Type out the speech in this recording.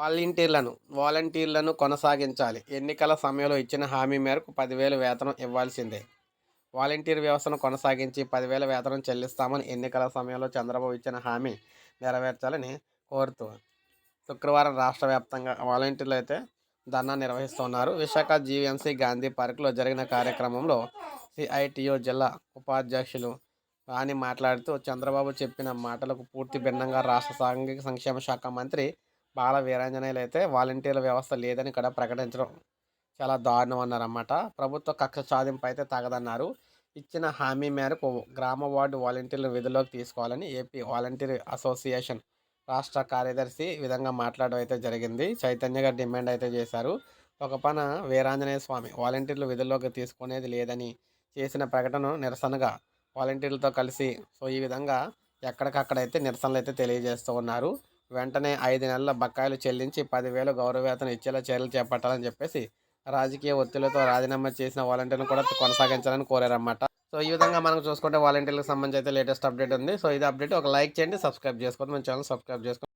వాలంటీర్లను వాలంటీర్లను కొనసాగించాలి. ఎన్నికల సమయంలో ఇచ్చిన హామీ మేరకు పదివేలు వేతనం ఇవ్వాల్సిందే. వాలంటీర్ వ్యవస్థను కొనసాగించి పదివేల వేతనం చెల్లిస్తామని ఎన్నికల సమయంలో చంద్రబాబు ఇచ్చిన హామీ నెరవేర్చాలని కోరుతూ శుక్రవారం రాష్ట్ర వ్యాప్తంగా వాలంటీర్లు అయితే ధర్నా నిర్వహిస్తున్నారు. విశాఖ జీవీఎంసీ గాంధీ పార్క్లో జరిగిన కార్యక్రమంలో సిఐటియు జిల్లా ఉపాధ్యక్షులు రాణి మాట్లాడుతూ చంద్రబాబు చెప్పిన మాటలకు పూర్తి భిన్నంగా రాష్ట్ర సాంఘిక సంక్షేమ శాఖ మంత్రి బాల వీరాంజనేయులు అయితే వాలంటీర్ల వ్యవస్థ లేదని ఇక్కడ ప్రకటించడం చాలా దారుణం అన్నారన్నమాట ప్రభుత్వ కక్ష సాధింపు అయితే తగదన్నారు. ఇచ్చిన హామీ మేరకు గ్రామ వార్డు వాలంటీర్లు విధుల్లోకి తీసుకోవాలని ఏపీ వాలంటీర్ అసోసియేషన్ రాష్ట్ర కార్యదర్శి విధంగా మాట్లాడడం అయితే జరిగింది. చైతన్యగా డిమాండ్ అయితే చేశారు. ఒక పన వీరాంజనేయ స్వామి వాలంటీర్లు విధుల్లోకి తీసుకునేది లేదని చేసిన ప్రకటన నిరసనగా వాలంటీర్లతో కలిసి సో ఈ విధంగా ఎక్కడికక్కడైతే నిరసనలు అయితే తెలియజేస్తూ ఉన్నారు. వెంటనే ఐదు నెలల బకాయిలు చెల్లించి పదివేలు గౌరవవేతనం ఇచ్చేలా చర్యలు చేపట్టాలని చెప్పేసి రాజకీయ ఒత్తిళ్ళతో రాజీనామా చేసిన వాలంటీర్లను కూడా కొనసాగించాలని కోరారన్నమాట. సో ఈ విధంగా మనం చూసుకుంటే వాలంటీర్లకు సంబంధించి అయితే లేటెస్ట్ అప్డేట్ ఉంది. సో ఇది అప్డేట్. ఒక లైక్ చేయండి సబ్స్క్రైబ్ చేసుకోండి మన ఛానల్ సబ్స్క్రైబ్ చేసుకోండి.